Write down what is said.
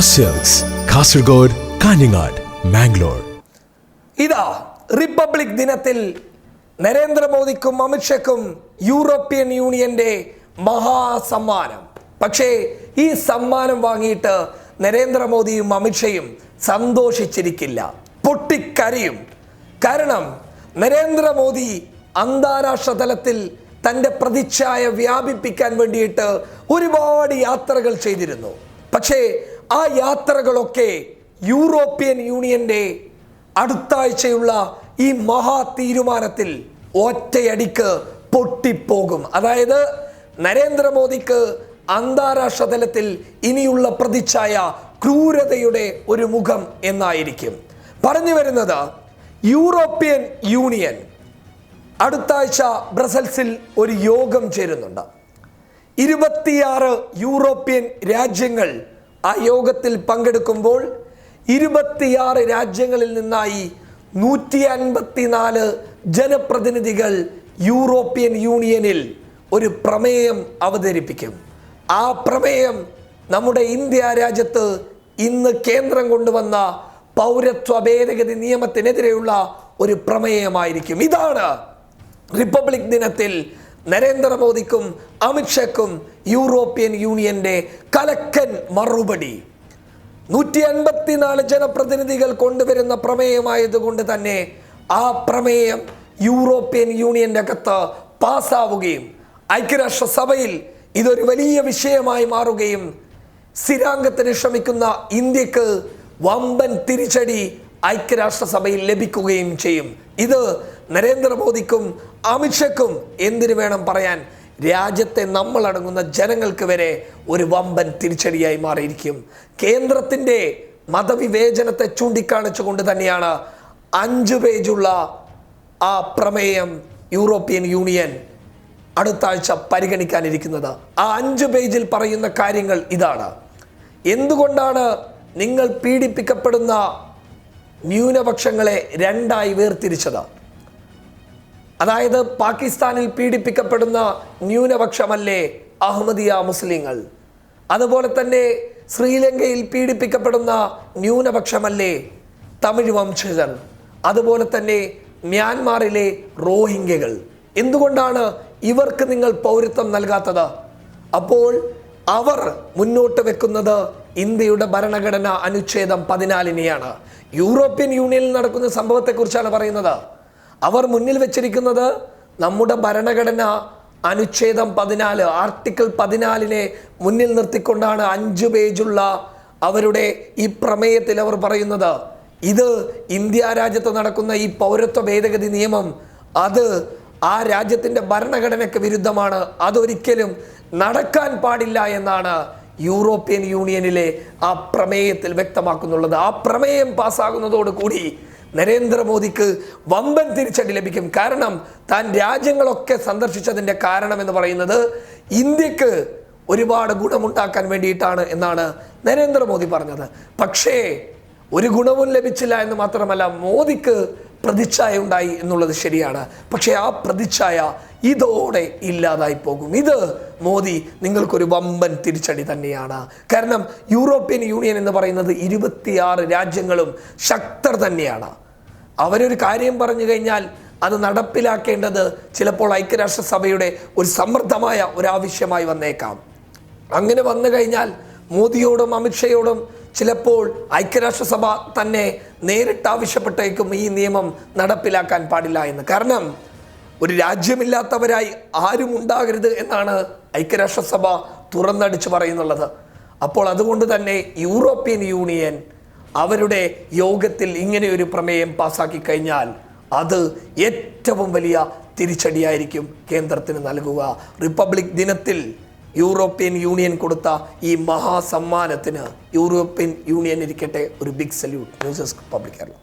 Cells Kasaragod Kanhangad Mangalore ഇതാ republic ദിനത്തിൽ നരേന്ദ്രമോദിക്കും അമിത്ഷയ്ക്കും European യൂണിയന്റെ മഹാസമ്മാനം. പക്ഷേ ഈ സമ്മാനം വാങ്ങിയിട്ട് നരേന്ദ്രമോദിയും അമിത്ഷയും സന്തോഷിച്ചിരിക്കില്ല. പൊട്ടിക്കരയും. കാരണം നരേന്ദ്രമോദി അന്താരാഷ്ട്ര തലത്തിൽ തന്റെ പ്രതിച്ഛായ വ്യാപിപ്പിക്കാൻ വേണ്ടിയിട്ട് ഒരുപാട് യാത്രകൾ ചെയ്തിരുന്നു. പക്ഷേ ആ യാത്രകളൊക്കെ യൂറോപ്യൻ യൂണിയന്റെ അടുത്താഴ്ചയുള്ള ഈ മഹാ തീരുമാനത്തിൽ ഒറ്റയടിക്ക് പൊട്ടിപ്പോകും. അതായത് നരേന്ദ്രമോദിക്ക് അന്താരാഷ്ട്ര തലത്തിൽ ഇനിയുള്ള പ്രതിച്ഛായ ക്രൂരതയുടെ ഒരു മുഖം എന്നായിരിക്കും. പറഞ്ഞു വരുന്നത് യൂറോപ്യൻ യൂണിയൻ അടുത്താഴ്ച ബ്രസൽസിൽ ഒരു യോഗം ചേരുന്നുണ്ട്. ഇരുപത്തിയാറ് യൂറോപ്യൻ രാജ്യങ്ങൾ ആ യോഗത്തിൽ പങ്കെടുക്കുമ്പോൾ ഇരുപത്തിയാറ് രാജ്യങ്ങളിൽ നിന്നായി നൂറ്റി അൻപത്തിനാല് ജനപ്രതിനിധികൾ യൂറോപ്യൻ യൂണിയനിൽ ഒരു പ്രമേയം അവതരിപ്പിക്കും. ആ പ്രമേയം നമ്മുടെ ഇന്ത്യ രാജ്യത്ത് ഇന്ന് കേന്ദ്രം കൊണ്ടുവന്ന പൗരത്വ ഭേദഗതി നിയമത്തിനെതിരെയുള്ള ഒരു പ്രമേയമായിരിക്കും. ഇതാണ് റിപ്പബ്ലിക് ദിനത്തിൽ നരേന്ദ്രമോദിക്കും അമിത്ഷയ്ക്കും യൂറോപ്യൻ യൂണിയന്റെ കലക്കൻ മറുപടി. നൂറ്റി അൻപത്തിനാല് ജനപ്രതിനിധികൾ കൊണ്ടുവരുന്ന പ്രമേയമായതുകൊണ്ട് തന്നെ ആ പ്രമേയം യൂറോപ്യൻ യൂണിയന്റെ അകത്ത് പാസ്സാവുകയും ഐക്യരാഷ്ട്രസഭയിൽ ഇതൊരു വലിയ വിഷയമായി മാറുകയും സ്ഥിരാംഗത്തിന് ശ്രമിക്കുന്ന ഇന്ത്യയ്ക്ക് വമ്പൻ തിരിച്ചടി ഐക്യരാഷ്ട്രസഭയിൽ ലഭിക്കുകയും ചെയ്യും. ഇത് നരേന്ദ്രമോദിക്കും അമിത്ഷയ്ക്കും എന്തിനു വേണം പറയാൻ? രാജ്യത്തെ നമ്മളടങ്ങുന്ന ജനങ്ങൾക്ക് വരെ ഒരു വമ്പൻ തിരിച്ചടിയായി മാറിയിരിക്കും. കേന്ദ്രത്തിന്റെ മതവിവേചനത്തെ ചൂണ്ടിക്കാണിച്ചുകൊണ്ട് തന്നെയാണ് അഞ്ച് പേജുള്ള ആ പ്രമേയം യൂറോപ്യൻ യൂണിയൻ അടുത്ത ആഴ്ച പരിഗണിക്കാനിരിക്കുന്നത്. ആ അഞ്ച് പേജിൽ പറയുന്ന കാര്യങ്ങൾ ഇതാണ്. എന്തുകൊണ്ടാണ് നിങ്ങൾ പീഡിപ്പിക്കപ്പെടുന്ന ന്യൂനപക്ഷങ്ങളെ രണ്ടായി വേർതിരിച്ചത്. അതായത് പാകിസ്ഥാനിൽ പീഡിപ്പിക്കപ്പെടുന്ന ന്യൂനപക്ഷമല്ലേ അഹമ്മദിയ മുസ്ലിങ്ങൾ? അതുപോലെ തന്നെ ശ്രീലങ്കയിൽ പീഡിപ്പിക്കപ്പെടുന്ന ന്യൂനപക്ഷമല്ലേ തമിഴ് വംശജർ അതുപോലെ തന്നെ മ്യാൻമാറിലെ റോഹിംഗ്യകൾ? എന്തുകൊണ്ടാണ് ഇവർക്ക് നിങ്ങൾ പൗരത്വം നൽകാത്തത്? അപ്പോൾ അവർ മുന്നോട്ട് വെക്കുന്നത് ഇന്ത്യയുടെ ഭരണഘടന അനുച്ഛേദം പതിനാലിനെയാണ്. യൂറോപ്യൻ യൂണിയനിൽ നടക്കുന്ന സംഭവത്തെക്കുറിച്ചാണ് പറയുന്നത്. അവർ മുന്നിൽ വെച്ചിരിക്കുന്നത് നമ്മുടെ ഭരണഘടന അനുച്ഛേദം പതിനാല് ആർട്ടിക്കിൾ പതിനാലിനെ മുന്നിൽ നിർത്തിക്കൊണ്ടാണ് അഞ്ച് പേജുള്ള അവരുടെ ഈ പ്രമേയത്തിൽ അവർ പറയുന്നത്. ഇത് ഇന്ത്യ രാജ്യത്ത് നടക്കുന്ന ഈ പൗരത്വ ഭേദഗതി നിയമം അത് ആ രാജ്യത്തിന്റെ ഭരണഘടനയ്ക്ക് വിരുദ്ധമാണ്. അതൊരിക്കലും നടക്കാൻ പാടില്ല എന്നാണ് യൂറോപ്യൻ യൂണിയനിലെ ആ പ്രമേയത്തിൽ വ്യക്തമാക്കുന്നുള്ളത്. ആ പ്രമേയം പാസ്സാകുന്നതോടുകൂടി നരേന്ദ്രമോദിക്ക് വമ്പൻ തിരിച്ചടി ലഭിക്കും. കാരണം താൻ രാജ്യങ്ങളൊക്കെ സന്ദർശിച്ചതിന്റെ കാരണം എന്ന് പറയുന്നത് ഇന്ത്യയ്ക്ക് ഒരുപാട് ഗുണമുണ്ടാക്കാൻ വേണ്ടിയിട്ടാണ് എന്നാണ് നരേന്ദ്രമോദി പറഞ്ഞത്. പക്ഷേ ഒരു ഗുണവും ലഭിച്ചില്ല എന്ന് മാത്രമല്ല മോദിക്ക് പ്രതിച്ഛായ ഉണ്ടായി എന്നുള്ളത് ശരിയാണ്. പക്ഷേ ആ പ്രതിച്ഛായ ഇതോടെ ഇല്ലാതായി പോകും. ഇത് മോദി നിങ്ങൾക്കൊരു വമ്പൻ തിരിച്ചടി തന്നെയാണ്. കാരണം യൂറോപ്യൻ യൂണിയൻ എന്ന് പറയുന്നത് ഇരുപത്തിയാറ് രാജ്യങ്ങളും ശക്തർ തന്നെയാണ്. അവരൊരു കാര്യം പറഞ്ഞു കഴിഞ്ഞാൽ അത് നടപ്പിലാക്കേണ്ടത് ചിലപ്പോൾ ഐക്യരാഷ്ട്രസഭയുടെ ഒരു സമൃദ്ധമായ ഒരാവശ്യമായി വന്നേക്കാം. അങ്ങനെ വന്നു കഴിഞ്ഞാൽ മോദിയോടും അമിത്ഷയോടും ചിലപ്പോൾ ഐക്യരാഷ്ട്രസഭ തന്നെ നേരിട്ട് ആവശ്യപ്പെട്ടേക്കും ഈ നിയമം നടപ്പിലാക്കാൻ പാടില്ല എന്ന്. കാരണം ഒരു രാജ്യമില്ലാത്തവരായി ആരും ഉണ്ടാകരുത് എന്നാണ് ഐക്യരാഷ്ട്രസഭ തുറന്നടിച്ച് പറയുന്നുള്ളത്. അപ്പോൾ അതുകൊണ്ട് തന്നെ യൂറോപ്യൻ യൂണിയൻ അവരുടെ യോഗത്തിൽ ഇങ്ങനെ ഒരു പ്രമേയം പാസാക്കി കഴിഞ്ഞാൽ അത് ഏറ്റവും വലിയ തിരിച്ചടിയായിരിക്കും കേന്ദ്രത്തിന് നൽകുക. റിപ്പബ്ലിക് ദിനത്തിൽ യൂറോപ്യൻ യൂണിയൻ കൊടുത്ത ഈ മഹാസമ്മാനത്തിന് യൂറോപ്യൻ യൂണിയൻ ഇരിക്കട്ടെ ഒരു big salute news desk public Kerala.